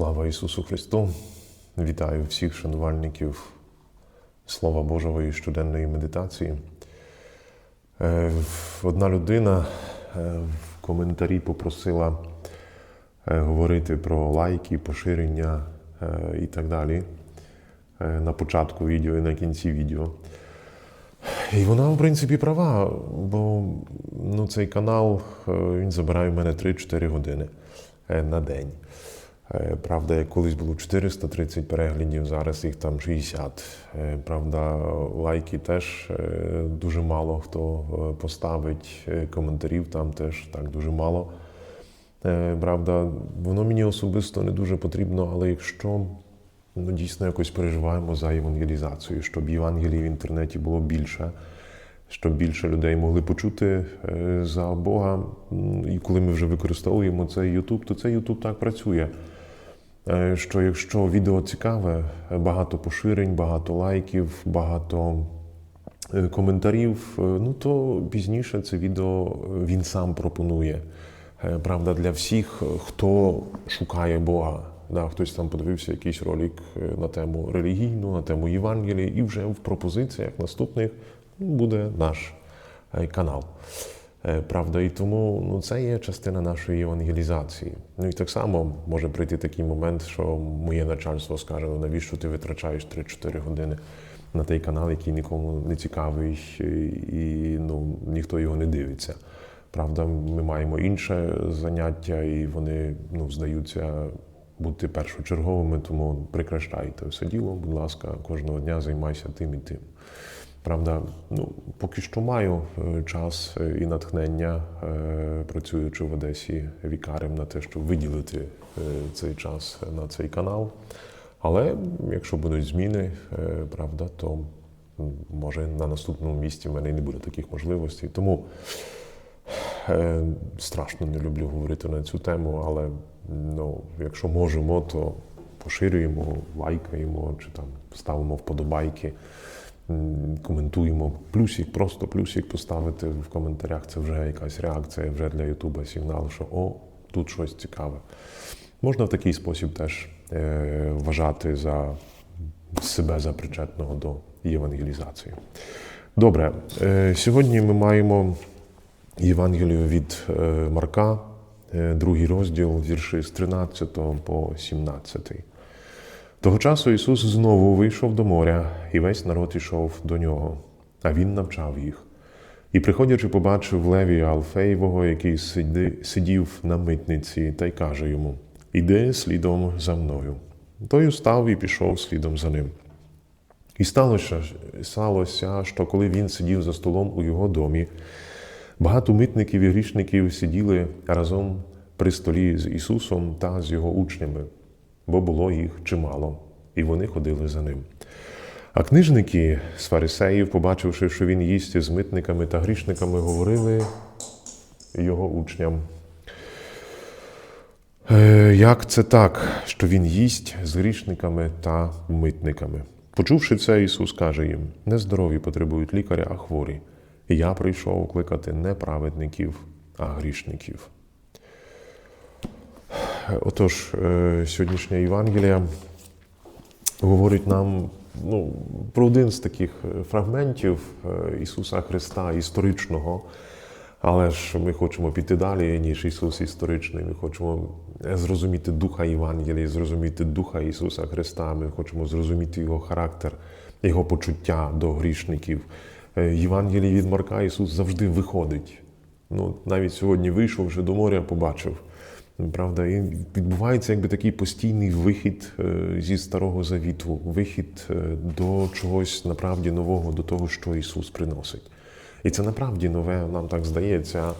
Слава Ісусу Христу! Вітаю всіх шанувальників Слова Божого і щоденної медитації. Е, Одна людина е, в коментарі попросила е, говорити про лайки, поширення і так далі на початку відео і на кінці відео. І вона, в принципі, права, бо ну, цей канал він забирає в мене 3-4 години на день. Е, Правда, колись було 430 переглядів, зараз їх там 60. Е, Правда, лайки теж е, дуже мало хто поставить, коментарів там теж так дуже мало. Правда, воно мені особисто не дуже потрібно, але якщо ну, дійсно якось переживаємо за евангелізацію, щоб Євангелії в інтернеті було більше, щоб більше людей могли почути за Бога. І коли ми вже використовуємо цей YouTube, то цей YouTube так працює. Е, Що якщо відео цікаве, багато поширень, багато лайків, багато е, коментарів, е, ну то пізніше це відео він сам пропонує. Правда, для всіх, хто шукає Бога. Да, хтось там подивився якийсь ролик на тему релігійну, на тему Євангелії, і вже в пропозиціях наступних буде наш канал. Е, Правда, і тому ну, це є частина нашої евангелізації. Ну і так само може прийти такий момент, що моє начальство скаже, ну навіщо ти витрачаєш 3-4 години на той канал, який нікому не цікавий, і, ну, ніхто його не дивиться. Правда, ми маємо інше заняття, і вони ну, здаються бути першочерговими, тому прекращайте все діло, будь ласка, кожного дня займайся тим і тим. Правда, ну поки що маю е, час е, і натхнення, е, працюючи в Одесі вікарем на те, щоб виділити цей час на цей канал. Але якщо будуть зміни, правда, то може на наступному місці в мене і не буде таких можливостей. Тому страшно не люблю говорити на цю тему, але ну, якщо можемо, то поширюємо, лайкаємо чи там ставимо вподобайки коментуємо. Плюсик, просто плюсик поставити в коментарях. Це вже якась реакція, вже для Ютуба сигнал, що о, тут щось цікаве. Можна в такий спосіб теж е, вважати за себе за причетного до євангелізації. Добре, е, сьогодні ми маємо Євангелію від е, Марка, е, другий розділ, вірші з 13 по 17. Того часу Ісус знову вийшов до моря, і весь народ ішов до нього, а Він навчав їх. І, приходячи, побачив Левія Алфеєвого, який сидів на митниці, та й каже йому: Іди слідом за мною. Той устав і пішов слідом за ним. І сталося, сталося, що коли він сидів за столом у його домі, багато митників і грішників сиділи разом при столі з Ісусом та з його учнями, бо було їх чимало, і вони ходили за ним. А книжники з фарисеїв, побачивши, що він їсть з митниками та грішниками, говорили його учням. «Е, Як це так, що він їсть з грішниками та митниками? Почувши це, Ісус каже їм: нездорові потребують лікаря, а хворі. Я прийшов кликати не праведників, а грішників. Отож, е, сьогоднішня Євангелія говорить нам ну, про один з таких е, фрагментів е, Ісуса Христа історичного. Але ж ми хочемо піти далі, ніж Ісус історичний. Ми хочемо зрозуміти духа Євангелії, зрозуміти духа Ісуса Христа. Ми хочемо зрозуміти Його характер, Його почуття до грішників. Євангелії від Марка Ісус завжди виходить. Ну, навіть сьогодні вийшов вже до моря, побачив. Правда, і відбувається якби такий постійний вихід е, зі старого завіту, вихід е, до чогось направді нового, до того, що Ісус приносить. І це направді нове, нам так здається.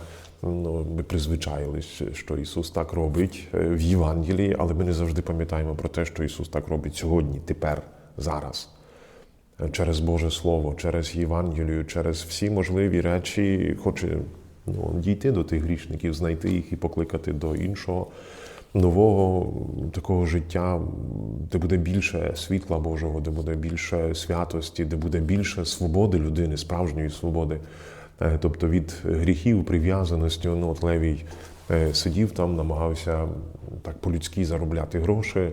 Ну, ми призвичаїлись, що Ісус так робить е, в Євангелії, але ми не завжди пам'ятаємо про те, що Ісус так робить сьогодні, тепер, зараз. Через Боже Слово, через Євангелію, через всі можливі речі хоче ну, дійти до тих грішників, знайти їх і покликати до іншого нового такого життя, де буде більше світла Божого, де буде більше святості, де буде більше свободи людини, справжньої свободи. Е, Тобто від гріхів, прив'язаності, ну, от Левій е, сидів там, намагався так по-людськи заробляти гроші.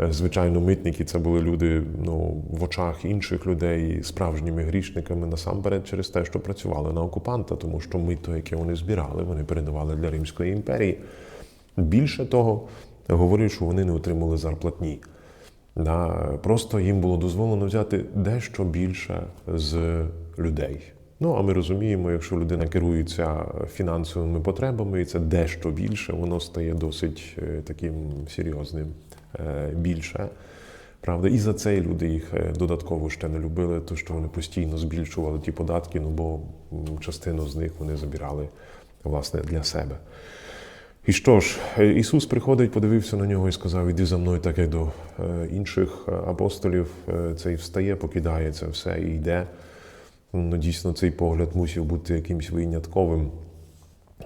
Е, Звичайно, митники це були люди ну, в очах інших людей справжніми грішниками насамперед через те, що працювали на окупанта, тому що мито, яке вони збирали, вони передавали для Римської імперії. Більше того, говорять, що вони не отримали зарплатні. Да, просто їм було дозволено взяти дещо більше з людей. Ну, а ми розуміємо, якщо людина керується фінансовими потребами, і це дещо більше, воно стає досить е, таким серйозним більше. Правда, і за це люди їх е, додатково ще не любили, то що вони постійно збільшували ті податки, ну бо частину з них вони забирали власне для себе. І що ж, е, Ісус приходить, подивився на нього і сказав: Іди за мною, так як до е, інших е, апостолів. Е, Цей встає, покидає це все і йде. Ну, дійсно, цей погляд мусив бути якимось винятковим.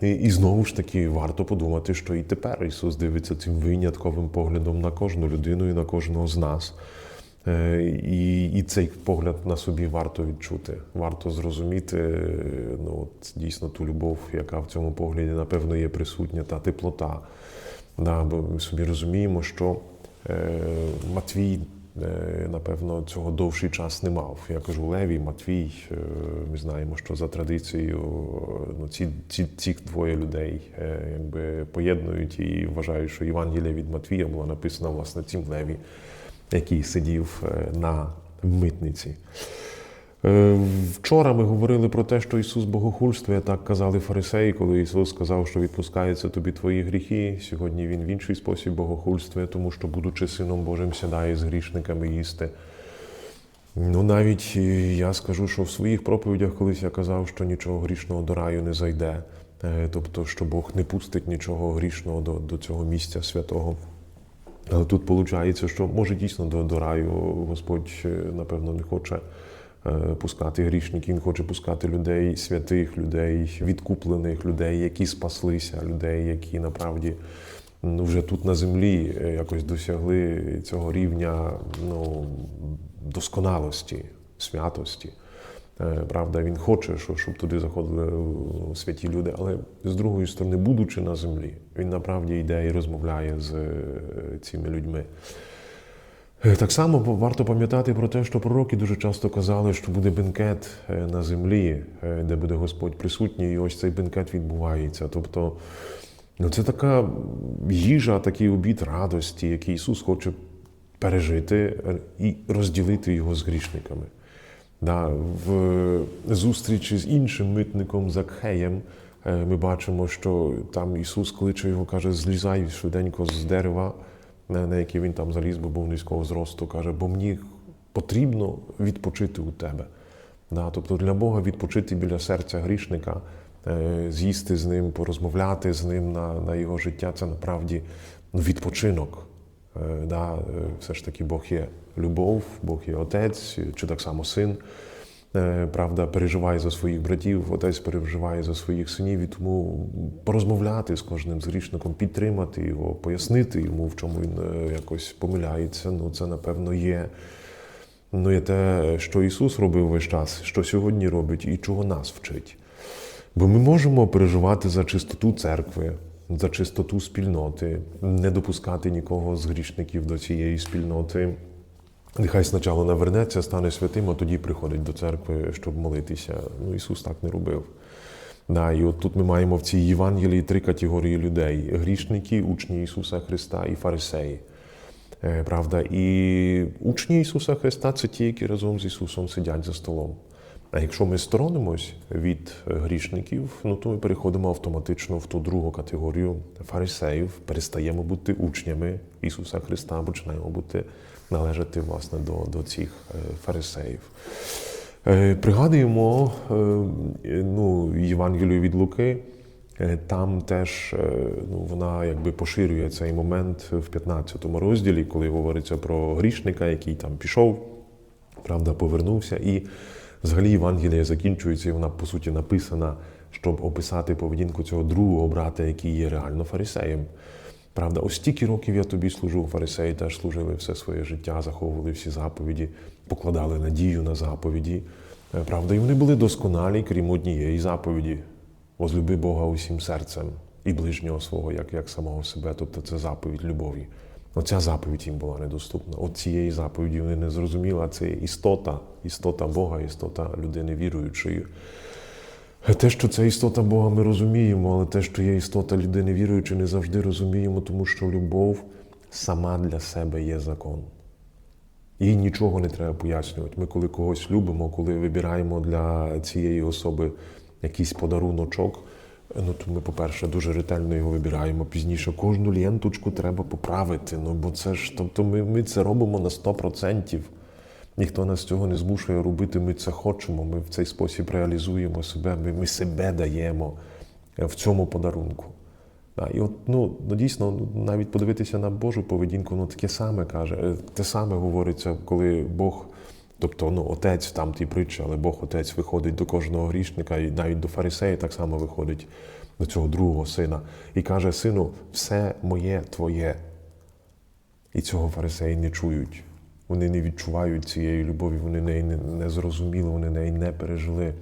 І, і знову ж таки варто подумати, що і тепер Ісус дивиться цим винятковим поглядом на кожну людину і на кожного з нас. Е, І, і цей погляд на собі варто відчути, варто зрозуміти е, ну, от, дійсно ту любов, яка в цьому погляді, напевно, є присутня, та теплота. Да, бо ми собі розуміємо, що е, Матвій, напевно, цього довший час не мав. Я кажу Левій, Матвій. Е, ми знаємо, що за традицією е, ну, ці, ці, ці двоє людей е, якби поєднують і вважають, що Євангелія від Матвія була написана власне цим Леві, який сидів е, на митниці. Е, Вчора ми говорили про те, що Ісус богохульствує, так казали фарисеї, коли Ісус сказав, що відпускаються тобі твої гріхи. Сьогодні Він в інший спосіб богохульствує, тому що, будучи сином Божим, сідає з грішниками їсти. Ну, навіть е, я скажу, що в своїх проповідях колись я казав, що нічого грішного до раю не зайде. Е, Тобто, що Бог не пустить нічого грішного до, до цього місця святого. Але тут виходить, що може дійсно до, до раю Господь, напевно, не хоче пускати грішників, Він хоче пускати людей, святих людей, відкуплених людей, які спаслися, людей, які направді ну, вже тут на землі е, якось досягли цього рівня ну, досконалості, святості. Е, Правда, він хоче, щоб туди заходили е, святі люди, але з другої сторони, будучи на землі, він направді йде і розмовляє з е, цими людьми. Е, Так само варто пам'ятати про те, що пророки дуже часто казали, що буде бенкет е, на землі, е, де буде Господь присутній, і ось цей бенкет відбувається. Тобто, ну це така їжа, такий обід радості, який Ісус хоче пережити і розділити його з грішниками. Да, в зустрічі з іншим митником Закхеєм ми бачимо, що там Ісус кличе його, каже, злізай швиденько з дерева, на яке він там заліз, бо був низького зросту, каже, бо мені потрібно відпочити у тебе. Да, тобто для Бога відпочити біля серця грішника, е, з'їсти з ним, порозмовляти з ним на, на його життя це насправді ну, відпочинок. Е, Да, е, все ж таки Бог є любов, Бог є отець, чи так само син. Е, Правда, переживає за своїх братів, отець переживає за своїх синів, і тому порозмовляти з кожним грішником, підтримати його, пояснити йому, в чому він е, якось помиляється. Ну, це, напевно, є, ну, є те, що Ісус робив весь час, що сьогодні робить і чого нас вчить. Бо ми можемо переживати за чистоту церкви, за чистоту спільноти, не допускати нікого з грішників до цієї спільноти. Нехай спочатку навернеться, стане святим, а тоді приходить до церкви, щоб молитися. Ну, Ісус так не робив. Да, і от тут ми маємо в цій Євангелії три категорії людей: грішники, учні Ісуса Христа і фарисеї. Е, Правда, і учні Ісуса Христа це ті, які разом з Ісусом сидять за столом. А якщо ми сторонимось від грішників, ну то ми переходимо автоматично в ту другу категорію фарисеїв, перестаємо бути учнями Ісуса Христа, починаємо бути належати власне до, до цих е, фарисеїв. Е, Пригадуємо е, ну, Євангелію від Луки. Там теж ну, вона якби поширює цей момент в 15 розділі, коли говориться про грішника, який там пішов, правда, повернувся. І взагалі Євангелія закінчується, і вона по суті написана, щоб описати поведінку цього другого брата, який є реально фарисеєм. Правда, ось стільки років я тобі служу, фарисеї теж служили все своє життя, заховували всі заповіді, покладали надію на заповіді. Е, Правда, і вони були досконалі, крім однієї заповіді. Возлюби Бога усім серцем, і ближнього свого, як, як самого себе. Тобто це заповідь любові. Оця заповідь їм була недоступна. От цієї заповіді вони не зрозуміли, а це істота, істота Бога, істота людини віруючої. Те, що це істота Бога, ми розуміємо, але те, що є істота людини віруючої, не завжди розуміємо, тому що любов сама для себе є закон. Їй нічого не треба пояснювати. Ми, коли когось любимо, коли вибираємо для цієї особи якийсь подаруночок, ну то ми, по-перше, дуже ретельно його вибираємо. Пізніше кожну ленточку треба поправити. Ну бо це ж, тобто, ми, ми це робимо на 100%. Ніхто нас цього не змушує робити. Ми це хочемо. Ми в цей спосіб реалізуємо себе. Ми, ми себе даємо е, в цьому подарунку. Да, і от, ну, ну дійсно, ну, навіть подивитися на Божу поведінку, ну таке саме каже. Е, Те саме говориться, коли Бог, тобто ну, отець там ті притчі, але Бог отець виходить до кожного грішника, і навіть до фарисея так само виходить до цього другого сина, і каже: Сину, все моє твоє. І цього фарисеї не чують. Вони не відчувають цієї любові, вони неї не, не зрозуміли, вони неї не пережили.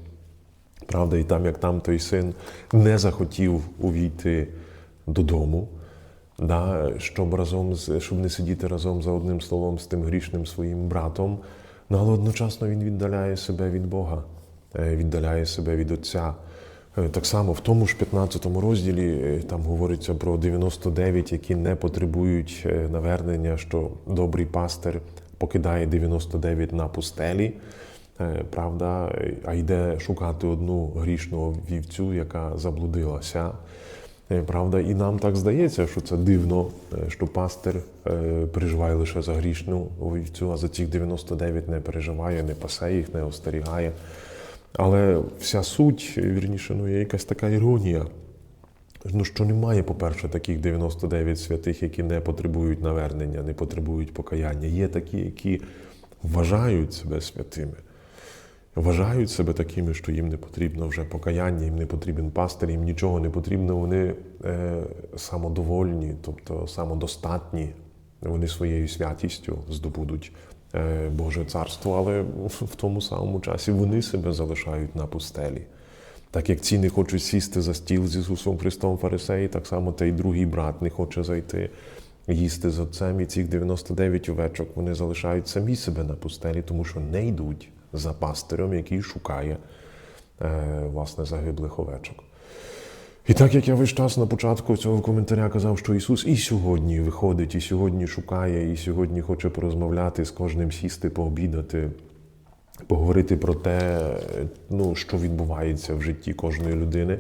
Правда, і там, як там той син не захотів увійти додому, да, щоб разом з, щоб не сидіти разом за одним столом з тим грішним своїм братом, ну, але одночасно він віддаляє себе від Бога, е, віддаляє себе від Отця. Е, Так само в тому ж 15 розділі е, там говориться про 99, які не потребують навернення, що добрий пастир покидає 99 на пустелі, е, правда, а йде шукати одну грішну вівцю, яка заблудилася. Е, Правда, і нам так здається, що це дивно, е, що пастир переживає лише за грішну вівцю, а за цих 99 не переживає, не пасе їх, не остерігає. Але вся суть, вірніше, ну, є якась така іронія. Ну, що немає, по-перше, таких 99 святих, які не потребують навернення, не потребують покаяння. Є такі, які вважають себе святими, вважають себе такими, що їм не потрібно вже покаяння, їм не потрібен пастир, їм нічого не потрібно, вони е, самодовольні, тобто самодостатні. Вони своєю святістю здобудуть е, Боже царство, але в тому самому часі вони себе залишають на пустелі. Так як ці не хочуть сісти за стіл з Ісусом Христом Фарисеї, так само той другий брат не хоче зайти їсти з отцем, і цих 99 овечок вони залишають самі себе на пустелі, тому що не йдуть за пастирем, який шукає е, власне загиблих овечок. І так як я весь час на початку цього коментаря казав, що Ісус і сьогодні виходить, і сьогодні шукає, і сьогодні хоче порозмовляти з кожним сісти, пообідати, поговорити про те, ну, що відбувається в житті кожної людини.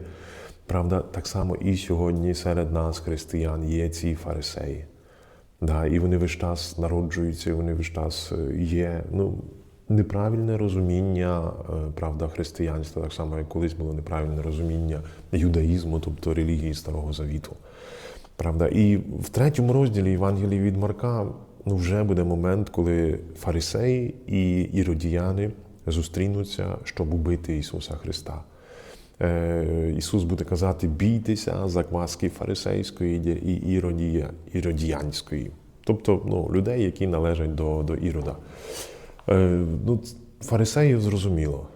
Правда, так само і сьогодні серед нас, християн, є ці фарисеї. Да, і вони весь час народжуються, і вони весь час е, є. Ну, неправильне розуміння е, правда, християнства, так само, як колись було неправильне розуміння юдаїзму, тобто релігії Старого Завіту. Правда? І в третьому розділі Євангелії від Марка ну, вже буде момент, коли фарисеї і іродіяни зустрінуться, щоб убити Ісуса Христа. Е, Ісус буде казати: бійтеся закваски фарисейської і іродія, іродіянської, тобто ну, людей, які належать до, до Ірода. Е, Ну, фарисеїв зрозуміло,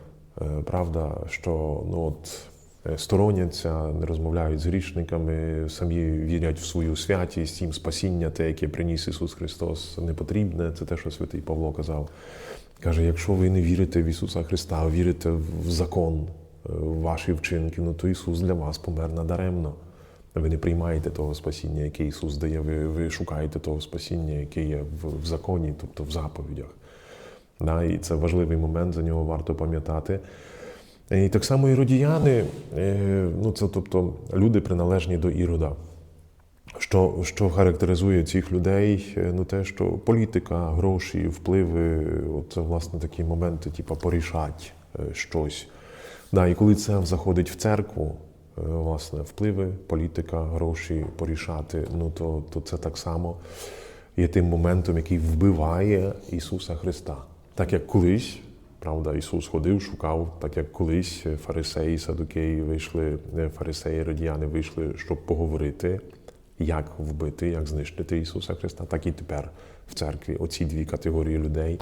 е, правда, що ну, от, стороняться, не розмовляють з грішниками, самі вірять в свою святість, їм спасіння, те, яке приніс Ісус Христос, не потрібне. Це те, що святий Павло казав. Каже, якщо ви не вірите в Ісуса Христа, вірите в закон, е, в ваші вчинки, ну то Ісус для вас помер надаремно. Ви не приймаєте того спасіння, яке Ісус дає, ви, ви шукаєте того спасіння, яке є в, в законі, тобто в заповідях. Да, і це важливий момент, за нього варто пам'ятати. І так само іродіяни, е, ну це тобто люди приналежні до Ірода. Що, що характеризує цих людей? Е, Ну те, що політика, гроші, впливи, це власне такі моменти, типу, порішать е, щось. Да, і коли це заходить в церкву, власне, впливи, політика, гроші порішати, ну то, то це так само є тим моментом, який вбиває Ісуса Христа. Так як колись, правда, Ісус ходив, шукав, так як колись фарисеї, садукеї вийшли, е, фарисеї, радіяни вийшли, щоб поговорити, як вбити, як знищити Ісуса Христа, так і тепер в церкві оці дві категорії людей.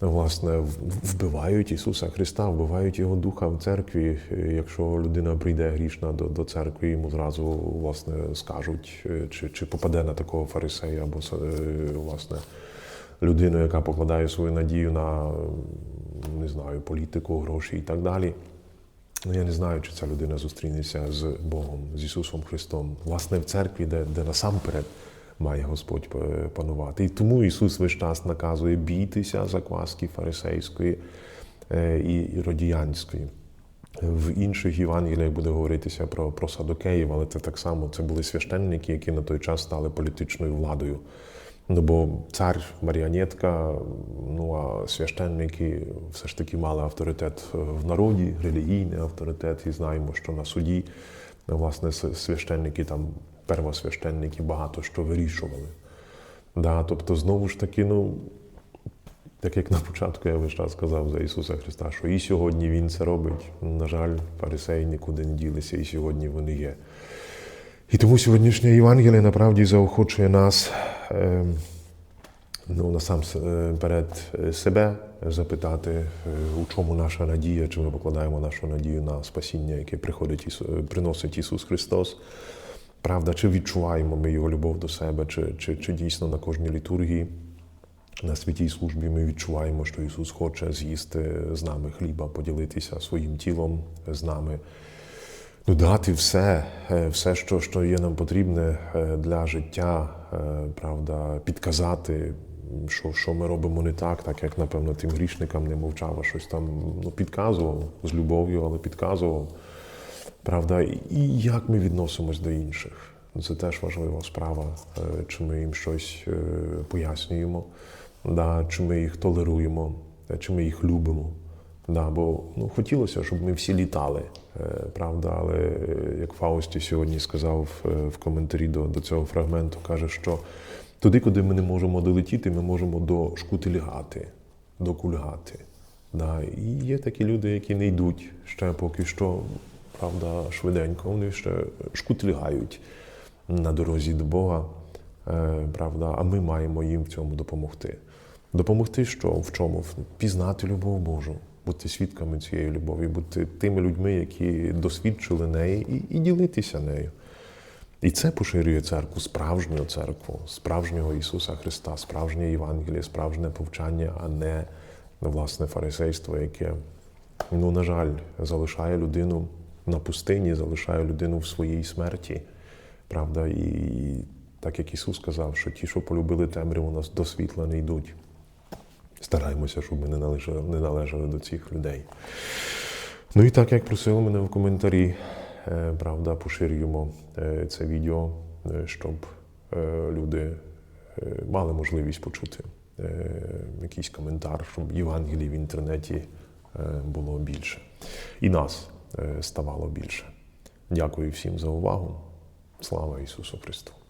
власне вбивають Ісуса Христа, вбивають Його Духа в церкві. Е, Якщо людина прийде грішна до, до церкви, йому зразу власне скажуть, е, чи, чи попаде на такого фарисея або власне людину, яка покладає свою надію на не знаю, політику, гроші і так далі. Ну, я не знаю, чи ця людина зустрінеться з Богом, з Ісусом Христом, власне, в церкві, де, де насамперед має Господь е, панувати. І тому Ісус весь час наказує бійтеся закваски фарисейської е, і родіянської. В інших Євангеліях буде говоритися про, про садокеїв, але це так само це були священники, які на той час стали політичною владою. Ну, бо цар маріонетка, ну а священники все ж таки мали авторитет в народі, релігійний авторитет, і знаємо, що на суді власне священники там, первосвященники багато що вирішували. Да, тобто, знову ж таки, ну, так як на початку я весь час сказав за Ісуса Христа, що і сьогодні Він це робить. На жаль, фарисеї нікуди не ділися, і сьогодні вони є. І тому сьогоднішнє Євангеліє направді заохочує нас ну, насамперед е, себе запитати, е, у чому наша надія, чи ми покладаємо нашу надію на спасіння, яке приходить е, приносить Ісус Христос. Правда, чи відчуваємо ми Його любов до себе, чи, чи, чи дійсно на кожній літургії, на святій службі ми відчуваємо, що Ісус хоче з'їсти з нами хліба, поділитися своїм тілом з нами. Ну, дати все, е, все, що, що є нам потрібне е, для життя, е, правда, підказати, що, що ми робимо не так, так як, напевно, тим грішникам не мовчав, а щось там ну, підказував з любов'ю, але підказував. Правда, і як ми відносимось до інших. Ну, Це теж важлива справа, чи ми їм щось пояснюємо, да, чи ми їх толеруємо, чи ми їх любимо. Да, бо ну, хотілося, щоб ми всі літали, е, правда, але е, як Фаусті сьогодні сказав е, в коментарі до, до цього фрагменту, каже, що туди, куди ми не можемо долетіти, ми можемо дошкутильгати, докульгати. Да. І є такі люди, які не йдуть ще поки що, правда, швиденько, вони ще шкутильгають на дорозі до Бога, правда, а ми маємо їм в цьому допомогти. Допомогти що? В чому? Пізнати любов Божу, бути свідками цієї любові, бути тими людьми, які досвідчили неї, і, і ділитися нею. І це поширює церкву, справжню церкву, справжнього Ісуса Христа, справжнє Євангеліє, справжнє повчання, а не ну, власне фарисейство, яке, ну, на жаль, залишає людину на пустині, залишає людину в своїй смерті. Правда, і так як Ісус сказав, що ті, що полюбили темряву, у нас до світла не йдуть. Стараємося, щоб ми не належали, не належали до цих людей. Ну і так як просили мене в коментарі, е, правда, поширюємо е, це відео, е, щоб люди мали можливість почути якийсь коментар, щоб Євангелій в інтернеті було більше. І нас ставало більше. Дякую всім за увагу. Слава Ісусу Христу!